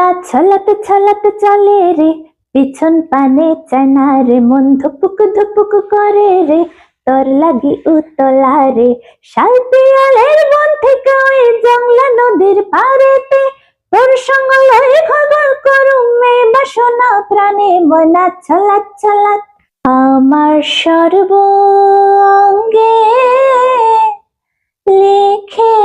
মনা ছলাতে ছলাতে চলে রে, পিছন পানে চানা রে, মন ধুপুক ধুপুক করে রে, তোর লাগি উতলা রে শাল পিয়ালের বন থেকে ওই জংলা নদীর পারেতে তোর সঙ্গ লই খবর করুম মে বাসনা প্রাণে মনা ছলাত ছলাত আমার সর্বঙ্গে লিখে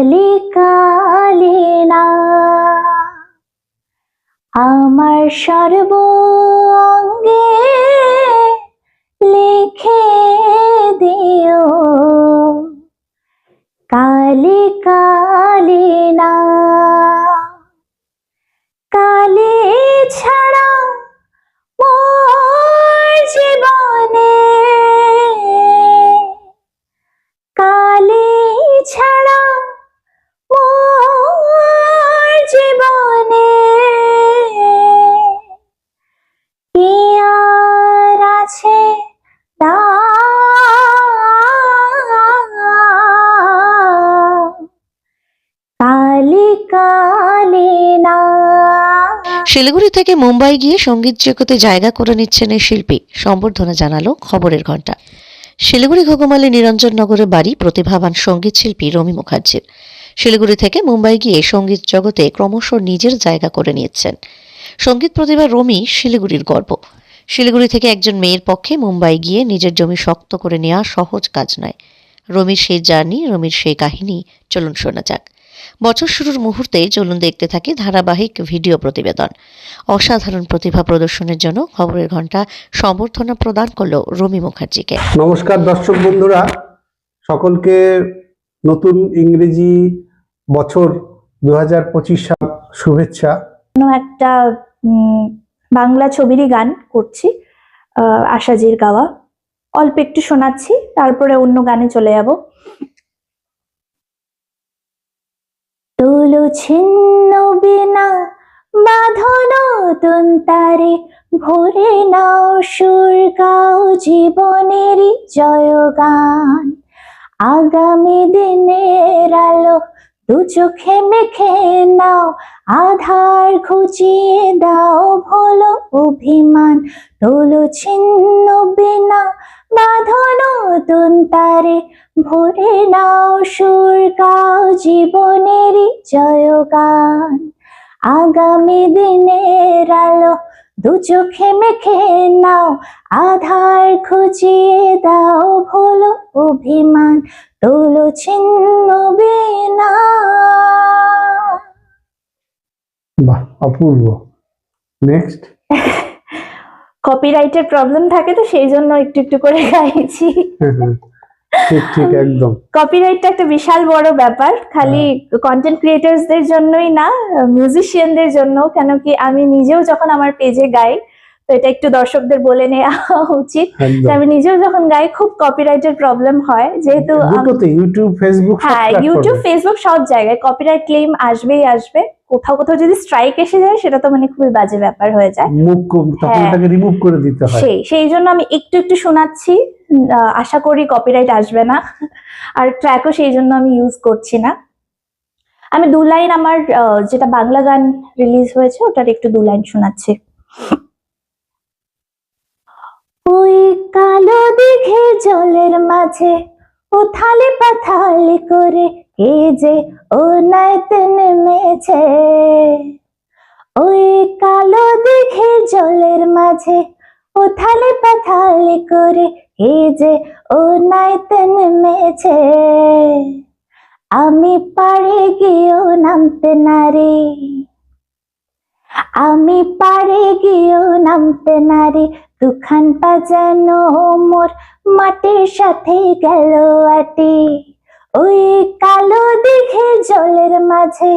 কালি কালি না আমার সর্বঙ্গে শিলিগুড়ি থেকে মুম্বাই গিয়ে সংগীত জগতে জায়গা করে নিচ্ছেন এই শিল্পী। সম্বর্ধনা জানালো খবরের ঘণ্টা শিলিগুড়ি ঘোগমালী নিরঞ্জননগরে বাড়ি প্রতিভাবান সংগীত শিল্পী রমি মুখার্জির। শিলিগুড়ি থেকে মুম্বাই গিয়ে সংগীত জগতে ক্রমশ নিজের জায়গা করে নিয়েছেন। সংগীত প্রতিভা রমি শিলিগুড়ির গর্ব। শিলিগুড়ি থেকে একজন মেয়ের পক্ষে মুম্বাই গিয়ে নিজের জমি শক্ত করে নেওয়া সহজ কাজ নয়। রমির সেই জার্নি, রমির সেই কাহিনী, চলুন শোনা যাক। বছর শুরুর মুহূর্তে চলুন দেখতে থাকি ধারাবাহিক ভিডিও প্রতিবেদন। অসাধারণ প্রতিভা প্রদর্শনের জন্য খবরের ঘণ্টা সম্বর্ধনা প্রদান করল রমি মুখার্জিকে। নমস্কার দর্শক বন্ধুরা সকলকে নতুন ইংরেজি বছর দু হাজার পঁচিশ সাল শুভেচ্ছা। কোনো একটা উম, বাংলা ছবিরই গান করছি আহ, আশাজির গাওয়া। অল্প একটু শোনাচ্ছি তারপরে অন্য গানে চলে যাব। তুলো ছিন্ন বিনা বাঁধন তন্তারে ভরে নাও সুর, গাও জীবনেরই জয়গান। আগামী দিনের আলো, দু চোখে মেখে নাও, আধার খুঁজিয়ে দাও, ভোলো অভিমান। তোলো ছিন্ন বিনা বাঁধন তন্তারে ভরে নাও সুর গাও জীবনেরই জয়গান আগামী দিনের আলো দু চোখে মেখে নাও আধার খুঁজিয়ে দাও ভোলো অভিমান তোলো ছিন্ন বিনা। বাহ অপূর্ব। নেক্সট কপিরাইটের প্রবলেম থাকে তো সেই জন্য একটু একটু করে গাইছি। ঠিক ঠিক একদম। কপিরাইটটা একটা বিশাল বড় ব্যাপার। খালি কন্টেন্ট ক্রিয়েটার্সদের জন্যই না মিউজিশিয়ানদের জন্য কেন কি আমি নিজেও যখন আমার পেজে গাই তো এটা একটু দর্শকদের বলে নেওয়া উচিত। আমি নিজেও যখন গাই খুব কপিরাইটের প্রবলেম হয়। যেহেতু ইউটিউব ফেসবুক সব হ্যাঁ। ইউটিউব ফেসবুক সব জায়গায়। কপিরাইট ক্লেম আসবেই আসবে। কোথাও কোথাও যদি স্ট্রাইক এসে যায় সেটা তো মানে খুবই বাজে ব্যাপার হয়ে যায়। মুভ হ্যাঁ। রিমুভ করে দিতে হয়। সেই সেই জন্য আমি একটু একটু শোনাচ্ছি। আশা করি কপিরাইট আসবে না। আর ট্র্যাকও সেই জন্য আমি ইউজ করছি না। আমি দু লাইন আমার যেটা বাংলা গান রিলিজ হয়েছে ওটার একটু দু লাইন শোনাচ্ছি। ওই কালো দিঘে জলের মাঝে ও থালে পাথালে করে কে যে ও নাইতে নেমেছে। ওই কালো দিঘে জলের মাঝে ও থালে পাথালে করে কে যে ও নাইতে নেমেছে। আমি পারে গিয়েও নামতে নারে আমি পারে গিয়েও নামতে নারে দুখান বাজানো মোর মাটির সাথে গেল আটি। ওই কালো দিঘে জলের মাঝে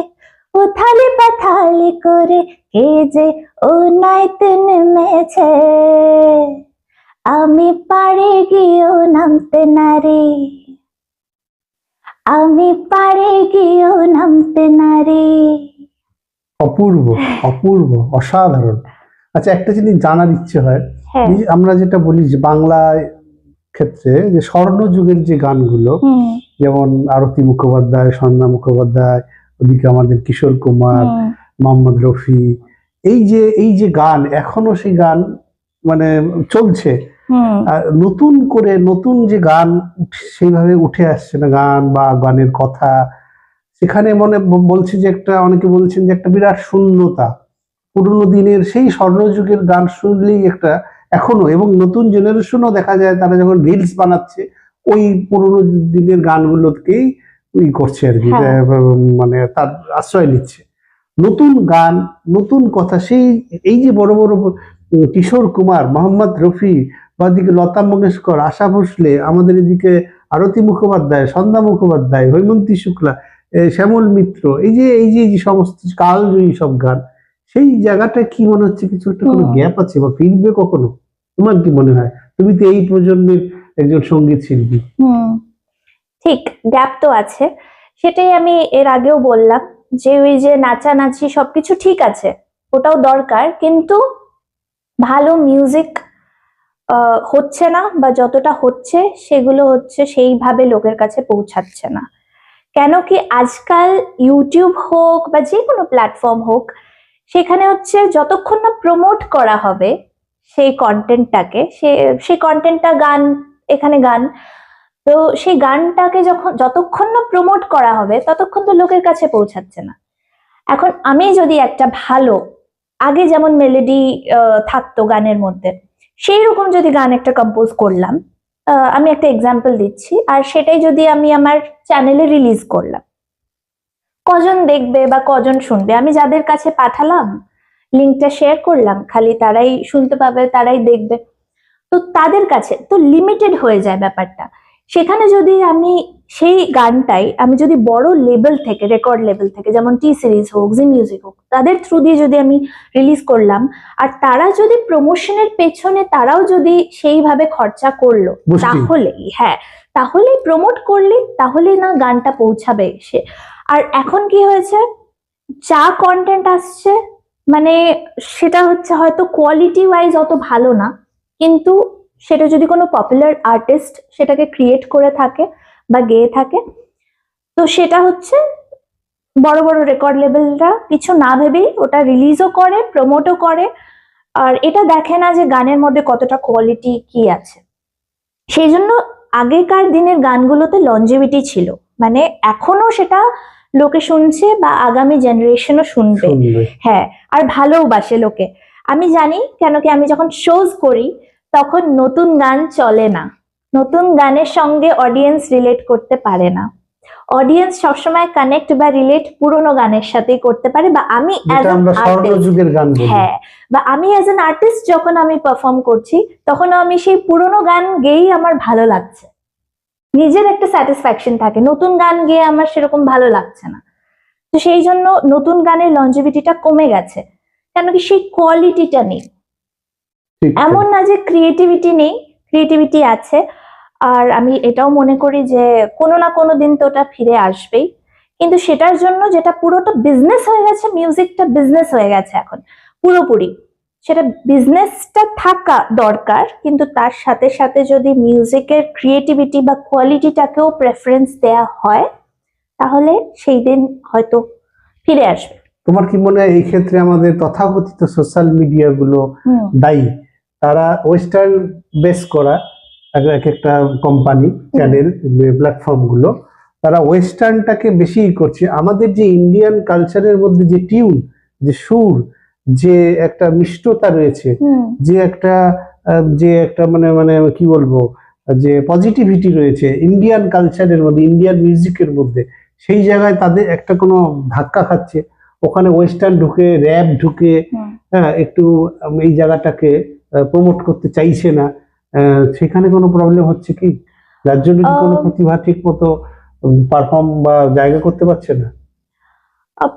উথালি পাথালি করে কে যে ও নাইতে নেমেছে। আমি পারে গিয়েও নামতে নারে আমি পারে গিয়েও নামতে নারে অপূর্ব অপূর্ব, অসাধারণ। আচ্ছা একটা জিনিস জানার ইচ্ছে হয়। আমরা যেটা বলি যে বাংলায় ক্ষেত্রে যে স্বর্ণযুগের যে গানগুলো যেমন আরতি মুখোপাধ্যায় সন্ধ্যা মুখোপাধ্যায় ওদিকে আমাদের কিশোর কুমার হুম, মোহাম্মদ রফি এই যে এই যে গান এখনও সেই গান মানে চলছে। নতুন করে নতুন যে গান সেইভাবে উঠে আসছে না গান বা গানের কথা সেখানে মনে বলছে যে একটা অনেকে বলছেন যে একটা বিরাট শূন্যতা। পুরোনো দিনের সেই স্বর্ণযুগের গান শুনলেই একটা এখনও এবং নতুন জেনারেশনও দেখা যায় তারা যখন রিলস বানাচ্ছে ওই পুরনো দিনের গানগুলোকেই ই করছে আর কি হ্যাঁ। মানে তার আশ্রয় নিচ্ছে। নতুন গান নতুন কথা সেই এই যে বড় বড় কিশোর কুমার মোহাম্মদ রফি বা দিকে লতা মঙ্গেশকর আশা ভোসলে আমাদের এদিকে আরতি মুখোপাধ্যায় সন্ধ্যা মুখোপাধ্যায় হৈমন্তী শুক্লা শ্যামল মিত্র এই যে এই যে এই যে সমস্ত কালজয়ী সব গান সেই জায়গাটা কি মনে হচ্ছে কিছু একটা কোনো গ্যাপ আছে বা ফিরবে কখনো? তোমার কি মনে হয়? তুমি তো এই প্রজন্মের একজন সংগীত শিল্পী। ঠিক গ্যাপ তো আছে। সেটাই আমি এর আগেও বললাম যে ওই যে নাচানাচি সবকিছু ঠিক আছে, ওটাও দরকার, কিন্তু ভালো মিউজিক হচ্ছে না বা যতটা হচ্ছে সেগুলো হচ্ছে সেইভাবে লোকের কাছে পৌঁছাচ্ছে না। কেন কি আজকাল ইউটিউব হোক বা যে কোনো প্ল্যাটফর্ম হোক, সেখানে হচ্ছে যতক্ষণ না প্রমোট করা হবে সেই কন্টেন্টটাকে সে, সেই কন্টেন্টটা গান, এখানে গান। তো সেই গানটাকে যখন, যতক্ষণ না প্রমোট করা হবে, ততক্ষণ তো লোকের কাছে পৌঁছাচ্ছে না। এখন আমি যদি একটা ভালো, আগে যেমন মেলোডি থাকতো গানের মধ্যে, সেই রকম যদি গান একটা কম্পোজ করলাম আমি একটা এক্সাম্পল দিচ্ছি, আর সেটাই যদি আমি আমার চ্যানেলে রিলিজ করলাম। কজন দেখবে বা কজন শুনবে? আমি যাদের কাছে পাঠালাম লিঙ্কটা শেয়ার করলাম খালি তারাই শুনতে পাবে তারাই দেখবে। তো তাদের কাছে তো লিমিটেড হয়ে যায় ব্যাপারটা। সেখানে যদি আমি সেই গানটাই আমি যদি বড় লেভেল থেকে রেকর্ড লেভেল থেকে যেমন টি সিরিজ হোক জি মিউজিক হোক তাদের থ্রু দিয়ে যদি আমি রিলিজ করলাম আর তারা যদি প্রমোশনের পেছনে তারাও যদি সেইভাবে খরচা করল। তাহলেই হ্যাঁ তাহলেই প্রমোট করলে তাহলেই না গানটা পৌঁছাবে সে। আর এখন কি হয়েছে? যা কন্টেন্ট আসছে মানে সেটা হচ্ছে হয়তো কোয়ালিটি ওয়াইজ অত ভালো না, কিন্তু সেটা যদি কোনো পপুলার আর্টিস্ট সেটাকে ক্রিয়েট করে থাকে বা গেয়ে থাকে, তো সেটা হচ্ছে বড় বড় রেকর্ড লেভেলরা কিছু না ভেবেই ওটা রিলিজও করে প্রমোটও করে, আর এটা দেখে না যে গানের মধ্যে কতটা কোয়ালিটি কি আছে। সেই জন্য আগেকার দিনের গানগুলোতে লঞ্জিভিটি ছিল মানে এখনও সেটা লোকে শুনছে বা আগামী জেনারেশনও শুনবে। হ্যাঁ আর ভালোবাসে লোকে। আমি জানি কেন কি আমি যখন শোজ করি তখন নতুন গান চলে না। নতুন গানের সঙ্গে অডিয়েন্স রিলেট করতে পারে না। অডিয়েন্স সবসময় কানেক্ট বা রিলেট পুরনো গানের সাথেই করতে পারে বা আমি হ্যাঁ বা আমি অ্যাজ অ্যান আর্টিস্ট যখন আমি পারফর্ম করছি তখন আমি সেই পুরনো গান গেয়েই আমার ভালো লাগছে। নিজের একটা স্যাটিসফ্যাকশন থাকে। নতুন গান গেয়ে আমার সেরকম ভালো লাগছে না। তো সেই জন্য নতুন গানের লঞ্জিভিটিটা কমে গেছে। কেন কি সেই কোয়ালিটিটা নেই। এমন না যে ক্রিয়েটিভিটি নেই ক্রিয়েটিভিটি আছে। আর আমি এটাও মনে করি যে কোনো না কোনো দিন তো ওটা ফিরে আসবেই। কিন্তু সেটার জন্য যেটা পুরোটা বিজনেস হয়ে গেছে মিউজিকটা বিজনেস হয়ে গেছে এখন। পুরোপুরি। সেটা বিজনেসটা থাকা দরকার কিন্তু তার সাথে সাথে যদি মিউজিকের ক্রিয়েটিভিটি বা কোয়ালিটিটাকেও প্রেফারেন্স দেয়া হয় তাহলে সেই দিন হয়তো ফিরে আসবে। তোমার কি মনে হয় এই ক্ষেত্রে আমাদের তথাকথিত সোশ্যাল মিডিয়া গুলো দায়ী? তারা ওয়েস্টার্ন বেস করা এক এক একটা কোম্পানি চ্যানেল প্ল্যাটফর্মগুলো তারা ওয়েস্টার্নটাকে বেশি করছে। আমাদের যে ইন্ডিয়ান কালচারের মধ্যে যে টিউন যে সুর যে একটা মিষ্টতা রয়েছে যে একটা যে একটা মানে মানে কি বলব যে পজিটিভিটি রয়েছে ইন্ডিয়ান কালচারের মধ্যে ইন্ডিয়ান মিউজিকের মধ্যে সেই জায়গায় তাদের একটা কোনো ধাক্কা খাচ্ছে। ওখানে ওয়েস্টার্ন ঢুকে র্যাপ ঢুকে হ্যাঁ একটু এই জায়গাটাকে প্রমোট করতে চাইছে না সেখানে কোনো প্রবলেম হচ্ছে কি? কি কোনো প্রতিভা ঠিক মতো পারফর্ম বা জায়গা করতে পারছে না?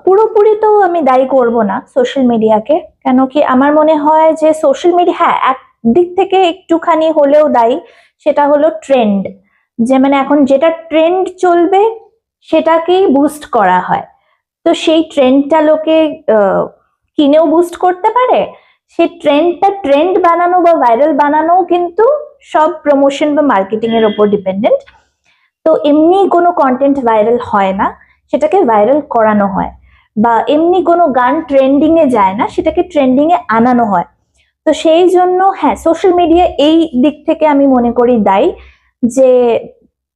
পুরোপুরি তো আমি দায়ী করব না সোশ্যাল মিডিয়াকে কেন কি আমার মনে হয় যে সোশ্যাল মিডিয়া হ্যাঁ এক দিক থেকে একটুখানি হলেও দায়ী, সেটা হলো ট্রেন্ড যে মানে এখন যেটা ট্রেন্ড চলবে, সেটাকেই বুস্ট করা হয়। তো সেই ট্রেন্ডটা লোকে কিনেও বুস্ট করতে পারে। সেই ট্রেন্ডটা ট্রেন্ড বানানো বা ভাইরাল বানানো কিন্তু সব প্রমোশন বা মার্কেটিং এর ওপর ডিপেন্ডেন্ট তো এমনি কোনো কন্টেন্ট ভাইরাল হয় না। সেটাকে ভাইরাল করানো হয়। বা এমনি কোনো গান ট্রেন্ডিং এ যায় না, সেটাকে ট্রেন্ডিং এ আনানো হয়। তো সেই জন্য হ্যাঁ সোশ্যাল মিডিয়া এই দিক থেকে আমি মনে করি দায়ী যে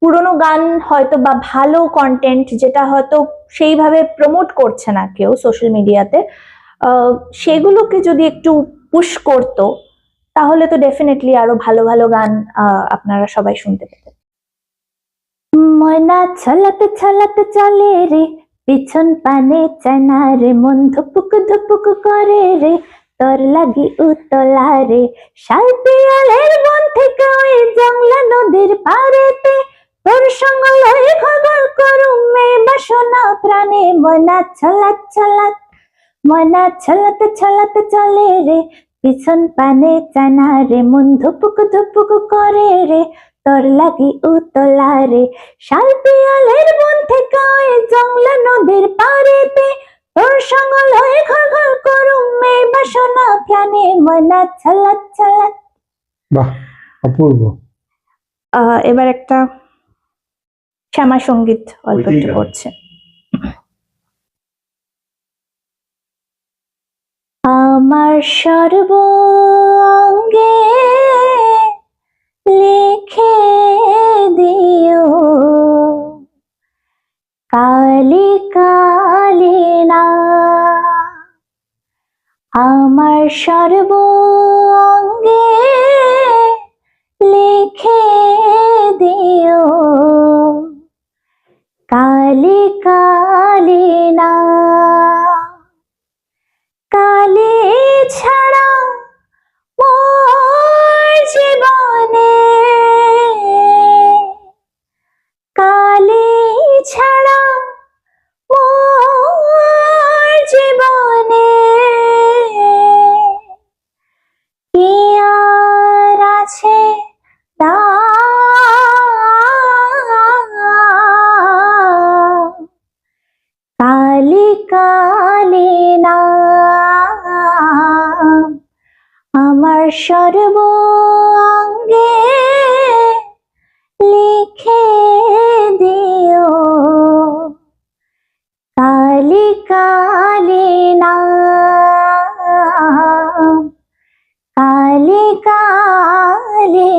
পুরোনো গান হয়তো বা ভালো কন্টেন্ট যেটা হয়তো সেইভাবে প্রমোট করছে না কেউ সোশ্যাল মিডিয়াতে সেগুলোকে যদি একটু পুশ করতো, তাহলে তো ডেফিনেটলি আরও ভালো ভালো গান আপনারা সবাই শুনতে পেতেন। ময়না ছলাতে ছলাতে চলে রে, পিছন পানে চানা রে, মন ধুপুক ধুপুক করে রে, তোর লাগি উতলা রে শাল পিয়ালের বন থেকে ওই জংলা নদীর পারেতে তোর সঙ্গ লয়ে খবর করুম মে বাসনা প্রাণে, ময়না ছলাত ছলাত ময়না ছলাতে ছলাতে চলে রে, পিছন পানে চানা রে, মন ধুপুক ধুপুক করে রে তোর লাগি উতলা রে শাল পিয়ালের বন থেকে জংলা নদীর পারেতে তোর সঙ্গ লয়ে ঘর ঘর করুম মে বাসনা প্রাণে ময়না ছলাত ছলাত বাহ অপূর্ব। আহ, এবার একটা শ্যামা সংগীত অল্প একটু। করছে আমার সর্বঙ্গে লিখে কালি আমার সর্বঙ্গে লিখে দিও। কালি সর্বঙ্গে লিখে দিও। কালি কালি কালি কালি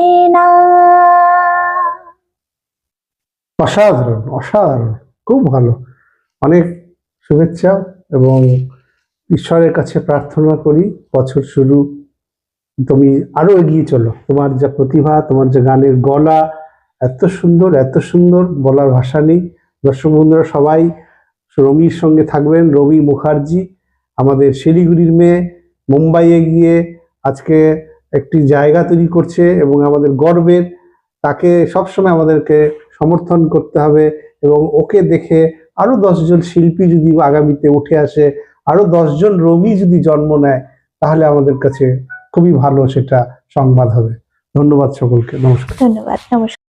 অসাধারণ অসাধারণ, খুব ভালো। অনেক শুভেচ্ছা এবং ঈশ্বরের কাছে প্রার্থনা করি বছর শুরু তুমি আরও এগিয়ে চলো। তোমার যা প্রতিভা, তোমার যে গানের গলা, এত সুন্দর এত সুন্দর বলার ভাষা নেই। দর্শক বন্ধুরা, সবাই রমির সঙ্গে থাকবেন রবি মুখার্জি, আমাদের শিলিগুড়ির মেয়ে, মুম্বাইয়ে গিয়ে আজকে একটি জায়গা তৈরি করছে এবং আমাদের গর্বের, তাকে সবসময় আমাদেরকে সমর্থন করতে হবে এবং ওকে দেখে আরও দশজন শিল্পী যদি আগামীতে উঠে আসে আরও দশজন রমি যদি জন্ম নেয়, তাহলে আমাদের কাছে খুবই ভালো সেটা সংবাদ হবে। ধন্যবাদ সকলকে নমস্কার। ধন্যবাদ নমস্কার।